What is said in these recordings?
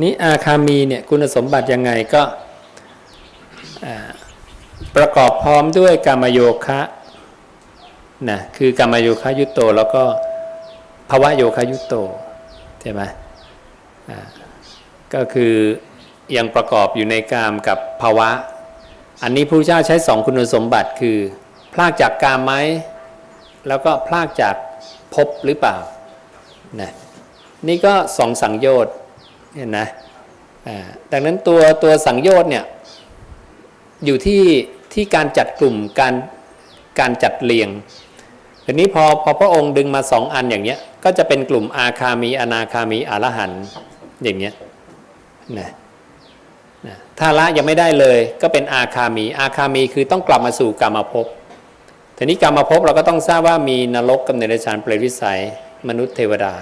นี่อาคามีเนี่ยคุณสมบัติยังไงก็ประกอบพร้อมด้วยกรรมโยคะนะคือกรรมโยคะยุตโตแล้วก็ภาวะโยคะยุตโตใช่ไหมก็คือยังประกอบอยู่ในกามกับภาวะ อันนี้พระเจ้าใช้สองคุณสมบัติคือ พลากจากกามไหมแล้วก็พลากจากภพหรือเปล่านะนี่ก็สองสังโยชน์ เห็นนะอ่าดังนั้นตัวตัวสังโยชน์เนี่ยอยู่ที่ที่การจัดกลุ่มการการจัดเรียงทีนี้พอพอพระองค์ดึงมาสองอันอย่างเนี้ยก็จะเป็นกลุ่มอาคามีอนาคามีอรหันอย่างเนี้ยนะนะถ้าละยังไม่ได้เลยก็เป็นอาคามี อาคามีคือต้องกลับมาสู่กรรมภพทีนี้กรรมภพเราก็ต้องทราบว่ามีนรกกับเนรชานเปรตวิสัยมนุษย์เทวดา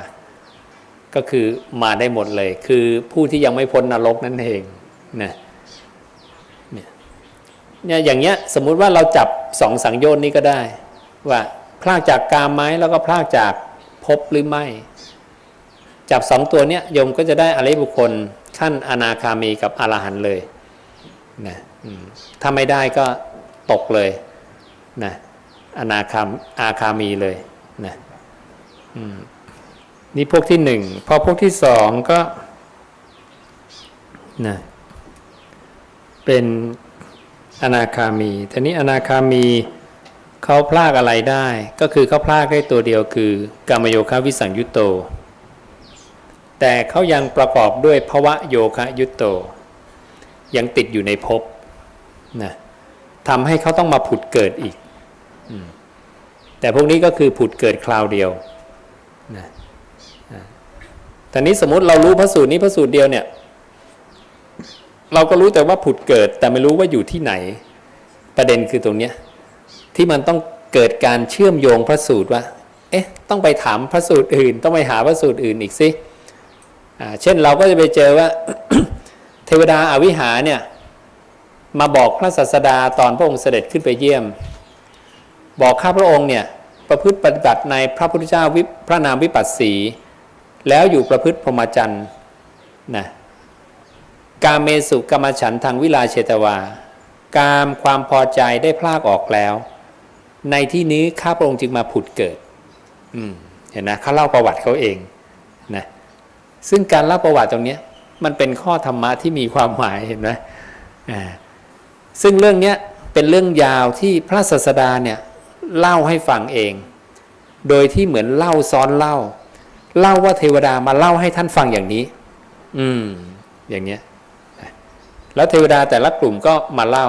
ก็คือมาได้หมดเลย คือผู้ที่ยังไม่พ้นนรกนั่นเองนะเนี่ยเนี่ยอย่างเงี้ยสมมุติว่าเราจับสองสังโยชน์นี้ก็ได้ ว่าพลากจากกามไหมแล้วก็พลากจากภพหรือไม่ จับสองตัวเนี้ยโยมก็จะได้อริยบุคคลขั้นอนาคามีกับอรหันต์เลยนะถ้าไม่ได้ก็ตกเลยนะอนาคามอาคามีเลยนะอืม นี่พวกที่หนึ่งพอพวกที่สองก็นะเป็นอนาคามีทีนี้อนาคามีเขาพลากอะไรได้ ก็คือเขาพลากได้ตัวเดียวคือกามโยคะวิสังยุตโต แต่เขายังประกอบด้วยภวะโยคะยุตโต ยังติดอยู่ในภพนะทำให้เขาต้องมาผุดเกิดอีก แต่พวกนี้ก็คือผุดเกิดคราวเดียวนะ ตอนนี้สมมติเรารู้พระสูตรนี้พระสูตรเดียวเนี่ย เราก็รู้แต่ว่าผุดเกิด แต่ไม่รู้ว่าอยู่ที่ไหน ประเด็นคือตรงเนี้ยที่มันต้องเกิดการเชื่อมโยงพระสูตรว่า เอ๊ะ ต้องไปถามพระสูตรอื่น ต้องไปหาพระสูตรอื่นอีกสิอ่าเช่นเราก็จะไปเจอว่า เทวดาอาวิหาเนี่ยมาบอกพระศาสดาตอนพระองค์เสด็จขึ้นไปเยี่ยม บอกข้าพระองค์เนี่ยประพฤติปฏิบัติในพระพุทธเจ้าวิพระนามวิปัสสี แล้วอยู่ประพฤติพรหมจรรย์นะกามเมสุกรรมฉันทางวิลาเชตวา กามความพอใจได้พลากออกแล้ว ในที่นี้ข้าพระองค์จึงมาผุดเกิดเห็นนะเขาเล่าประวัติเขาเองนะซึ่งการเล่าประวัติตรงนี้มันเป็นข้อธรรมะที่มีความหมายเห็นไหมอ่าซึ่งเรื่องนี้เป็นเรื่องยาวที่พระศาสดาเนี่ยเล่าให้ฟังเอง โดยที่เหมือนเล่าซ้อนเล่า เล่าว่าเทวดามาเล่าให้ท่านฟังอย่างนี้ อืม อย่างเนี้ย แล้วเทวดาแต่ละกลุ่มก็มาเล่า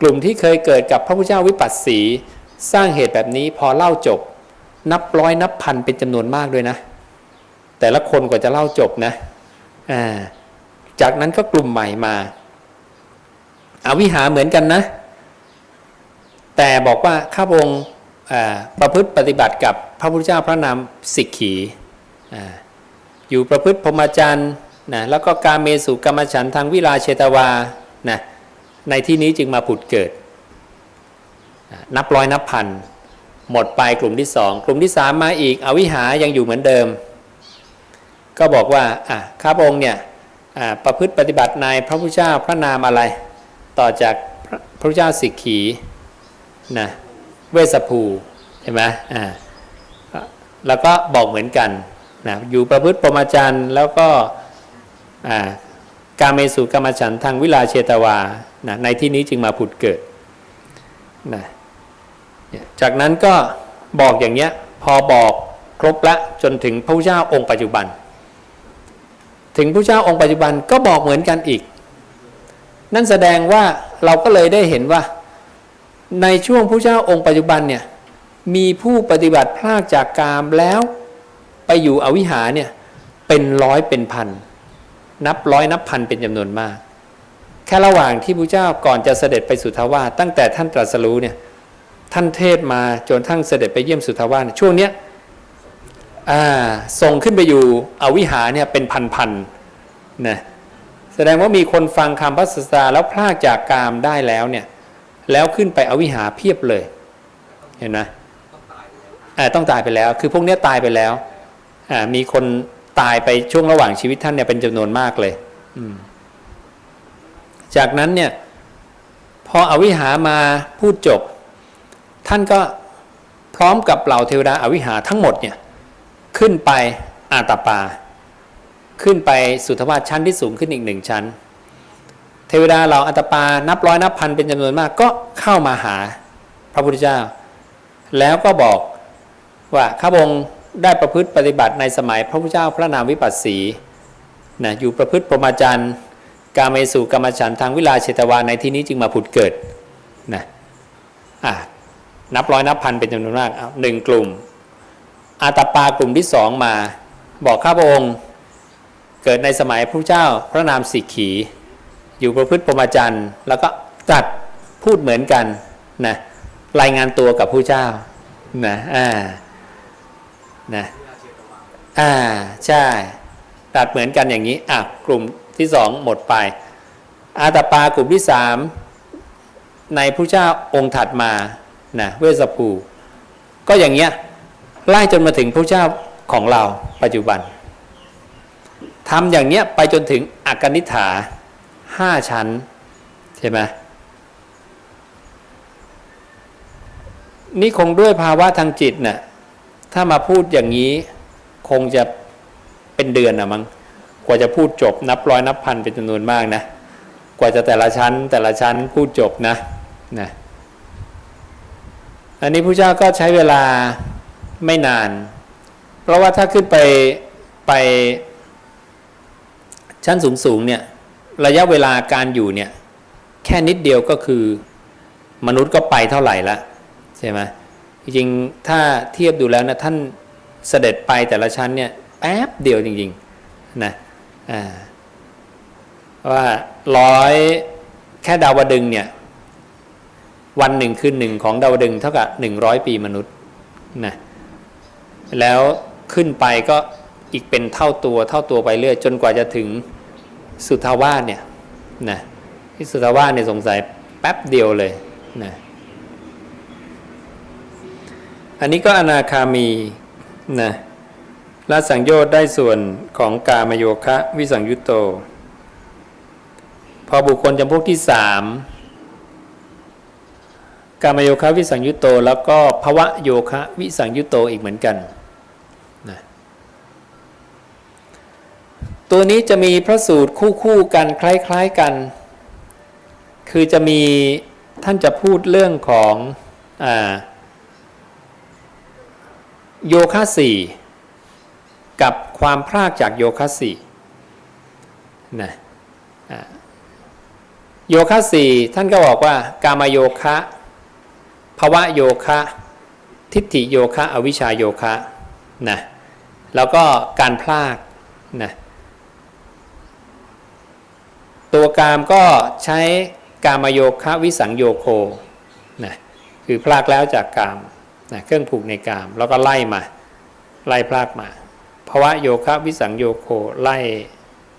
กลุ่มที่เคยเกิดกับพระพุทธเจ้าวิปัสสี สร้างเหตุแบบนี้พอเล่าจบ นับร้อยนับพันเป็นจำนวนมากด้วยนะ แต่ละคนกว่าจะเล่าจบนะ อ่า จากนั้นก็กลุ่มใหม่มาอาวิหาเหมือนกันนะ แต่บอกว่าข้าพระองค์ประพฤติปฏิบัติกับพระพุทธเจ้าพระนามสิกขี อยู่ประพฤติพรหมจรรย์นะแล้วก็การเมสุกรรมฉันทางวิลาเชตวานะในที่นี้จึงมาผุดเกิด นับร้อยนับพัน หมดไปกลุ่มที่สองกลุ่มที่สามมาอีก อวิหายังอยู่เหมือนเดิม ก็บอกว่าอะข้าพระองค์เนี่ยประพฤติปฏิบัติในพระพุทธเจ้าพระนามอะไร ต่อจากพระพุทธเจ้าสิกขีนะเวสภูเห็นไหมอ่าแล้วก็บอกเหมือนกัน นะอยู่ประพฤติปรหมจรรย์แล้วก็การเมสุกรรมฉันทางวิลาเชตวานะในที่นี้จึงมาผุดเกิดนะจากนั้นก็บอกอย่างเนี้ยพอบอกครบละจนถึงพระเจ้าองค์ปัจจุบัน ถึงพระเจ้าองค์ปัจจุบันก็บอกเหมือนกันอีก นั่นแสดงว่าเราก็เลยได้เห็นว่า ในช่วงพระเจ้าองค์ปัจจุบันเนี่ยมีผู้ปฏิบัติพลากจากกามแล้ว ไปอยู่อวิหาเนี่ยเป็นร้อยเป็นพัน นับร้อยนับพันเป็นจำนวนมาก แค่ระหว่างที่พระเจ้าก่อนจะเสด็จไปสุทาวาสตั้งแต่ท่านตรัสรู้เนี่ยท่านเทศมาจนทั้งเสด็จไปเยี่ยมสุทาวาสช่วงเนี้ยส่งขึ้นไปอยู่อวิหาเนี่ยเป็นพันๆนะแสดงว่ามีคนฟังคำพระศาสดาแล้วพลากจากกามได้แล้วเนี่ยแล้วขึ้นไปอวิหาเพียบเลย เห็นไหมต้องตายไปแล้ว คือพวกนี้ตายไปแล้ว มีคนตายไปช่วงระหว่างชีวิตท่านเนี่ยเป็นจำนวนมากเลยจากนั้นเนี่ย พออวิหามาพูดจบ ท่านก็พร้อมกับเหล่าเทวดาอวิหาทั้งหมดเนี่ย ขึ้นไปอาตาปา ขึ้นไปสุทวาชั้นที่สูงขึ้นอีกหนึ่งชั้น เทวดาเหล่าอัตตปานับร้อยนับพันเป็นจำนวนมากก็เข้ามาหาพระพุทธเจ้า แล้วก็บอกว่าข้าพงศ์ ได้ประพฤติปฏิบัติในสมัยพระพุทธเจ้าพระนามวิปัสสีนะอยู่ประพฤติพรหมจรรย์กาเมสุกรรมฉันทางวิลาเชตวาในที่นี้จึงมาผุดเกิดนะอะนับร้อยนับพันเป็นจำนวนมากเอาหนึ่งกลุ่ม อาตปากลุ่มที่สองมา บอกข้าพระองค์เกิดในสมัยพระเจ้าพระนามสิกขี อยู่ประพฤติพรหมจรรย์แล้วก็ตัดพูดเหมือนกันนะรายงานตัวกับผู้เจ้านะอ่า นะอ่าใช่ตัดเหมือนกันอย่างนี้อะกลุ่มที่สองหมดไป อาตปากลุ่มที่สามในผู้เจ้าองค์ถัดมานะเวสภูก็อย่างเงี้ยไล่จนมาถึงพระเจ้าของเราปัจจุบันทำอย่างเนี้ยไปจนถึงอากนิฐาห้าชั้นใช่ไหมนี่คงด้วยภาวะทางจิตน่ะ ถ้ามาพูดอย่างนี้คงจะเป็นเดือนนะมั้งกว่าจะพูดจบนับร้อยนับพันเป็นจำนวนมากนะ กว่าจะแต่ละชั้นแต่ละชั้นพูดจบนะนะอันนี้พระเจ้าก็ใช้เวลาไม่นาน เพราะว่าถ้าขึ้นไปไปชั้นสูงๆเนี่ยระยะเวลาการอยู่เนี่ยแค่นิดเดียวก็คือมนุษย์ก็ไปเท่าไหร่ละใช่ไหม จริงๆถ้าเทียบดูแล้วนะท่านเสด็จไปแต่ละชั้นเนี่ยแป๊บเดียวจริงๆนะว่าร้อยแค่ดาวดึงเนี่ยวันหนึ่งคืนหนึ่งของดาวดึงเท่ากับหนึ่งร้อยปีมนุษย์นะแล้วขึ้นไปก็อีกเป็นเท่าตัวเท่าตัวไปเรื่อย จนกว่าจะถึงสุทาวาสเนี่ยนะที่สุทาวาสเนี่ยสงสัยแป๊บเดียวเลยนะ อันนี้ก็อนาคามีนะละสังโยชน์ได้ส่วนของกามโยคะวิสังยุตโต พอบุคคลจำพวกที่สามกามโยคะวิสังยุตโต แล้วก็ภวะโยคะวิสังยุตโตอีกเหมือนกันนะตัวนี้จะมีพระสูตรคู่คู่กันคล้ายๆกัน คือจะมีท่านจะพูดเรื่องของอ่า โยคะสี่กับความพรากจากโยคะสี่นะโยคะสี่ท่านก็บอกว่า กามโยคะภวะโยคะ ทิฏฐิโยคะ อวิชชาโยคะนะแล้วก็การพลากนะตัวกามก็ใช้กามโยคะวิสังโยโคนะคือพลากแล้วจากกาม นะเครื่องผูกในกาม แล้วก็ไล่มา ไล่พลากมาภาวะโยคะวิสังโยโคไล่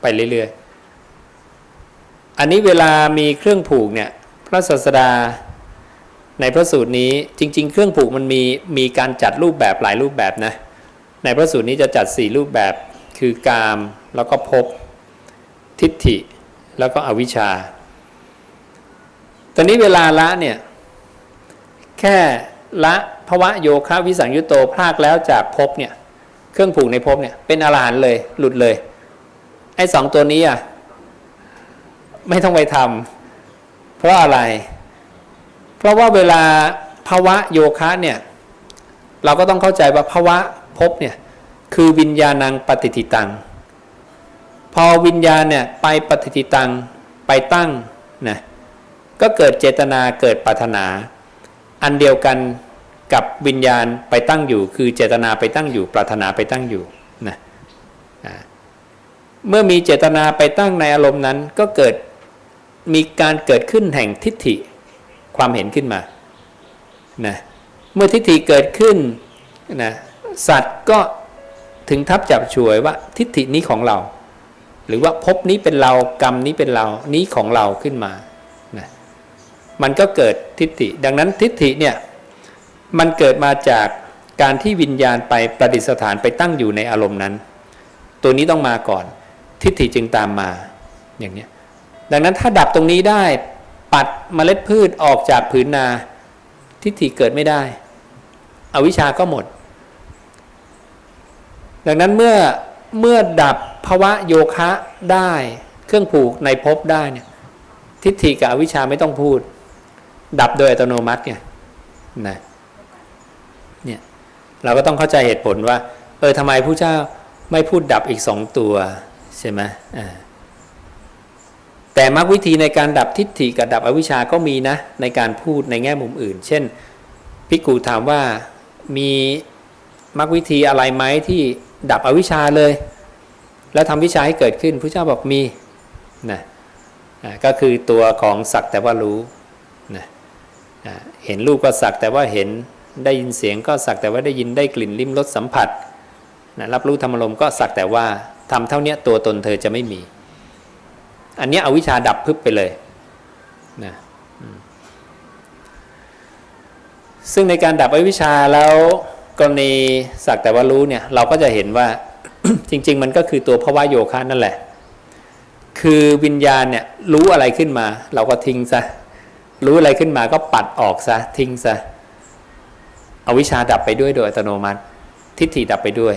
ไปเรื่อยๆ อันนี้เวลามีเครื่องผูกเนี่ยพระศาสดาในพระสูตรนี้จริง ๆ เครื่องผูกมันมีมีการจัดรูปแบบหลายรูปแบบนะในพระสูตรนี้จะจัดสี่รูปแบบคือกามแล้วก็ภพทิฏฐิ แล้วก็อวิชชา ตอนนี้เวลาละเนี่ยแค่ ละภวะโยคะวิสังยุตโตพลากแล้วจากภพเนี่ยเครื่องผูกในภพเนี่ยเป็นอรหันต์เลยหลุดเลย ไอ้สองตัวนี้อะไม่ต้องไปทำเพราะอะไร เพราะว่าเวลาภาวะโยคะเนี่ยเราก็ต้องเข้าใจว่าภาวะภพเนี่ยคือวิญญาณังปฏิทิตัง พอวิญญาณเนี่ยไปปฏิทิตังไปตั้งนะก็เกิดเจตนาเกิดปรารถนา อันเดียวกันกับวิญญาณไปตั้งอยู่ คือเจตนาไปตั้งอยู่ ปรารถนาไปตั้งอยู่นะเมื่อมีเจตนาไปตั้งในอารมณ์นั้นก็เกิดมีการเกิดขึ้นแห่งทิฏฐิความเห็นขึ้นมานะเมื่อทิฏฐิเกิดขึ้นนะสัตว์ก็ถึงทับจับฉวยว่าทิฏฐินี้ของเรา หรือว่าภพนี้เป็นเรากรรมนี้เป็นเรานี้ของเราขึ้นมา มันก็เกิดทิฏฐิ ดังนั้นทิฏฐิเนี่ยมันเกิดมาจากการที่วิญญาณไปประดิษฐานไปตั้งอยู่ในอารมณ์นั้น ตัวนี้ต้องมาก่อน ทิฏฐิจึงตามมาอย่างนี้ดังนั้นถ้าดับตรงนี้ได้ปัดเมล็ดพืชออกจากผืนนา ทิฏฐิเกิดไม่ได้ อวิชาก็หมด ดังนั้นเมื่อเมื่อดับภาวะโยคะได้ เครื่องผูกในภพได้เนี่ยทิฏฐิกับอวิชชาไม่ต้องพูด ดับโดยอัตโนมัติไงนะเนี่ยเราก็ต้องเข้าใจเหตุผลว่า เออทำไมผู้เจ้าไม่พูดดับอีกสองตัวใช่ไหมอ่าแต่มรรควิธีในการดับทิฏฐิกับดับอวิชชาก็มีนะในการพูดในแง่มุมอื่น เช่นพิกูถามว่ามีมรรควิธีอะไรไหมที่ดับอวิชชาเลย แล้วทำวิชาให้เกิดขึ้นพระเจ้าบอกมีนะอ่าก็คือตัวของสักแต่ว่ารู้ เห็นรูปก็สักแต่ว่าเห็นได้ยินเสียงก็สักแต่ว่าได้ยินได้กลิ่นลิ้มรสสัมผัสนะรับรู้ธรรมลมก็สักแต่ว่าทำเท่านี้ตัวตนเธอจะไม่มี อันนี้เอาวิชาดับพึบไปเลยนะซึ่งในการดับอวิชชาแล้วกรณีสักแต่ว่ารู้เนี่ยเราก็จะเห็นว่าจริง ๆ มันก็คือตัวภาวะโยคะนั่นแหละ คือวิญญาณเนี่ยรู้อะไรขึ้นมา เราก็ทิ้งซะ รู้อะไรขึ้นมาก็ปัดออกซะทิ้งซะเอาวิชาดับไปด้วยโดยอัตโนมัติ ทิฏฐิดับไปด้วย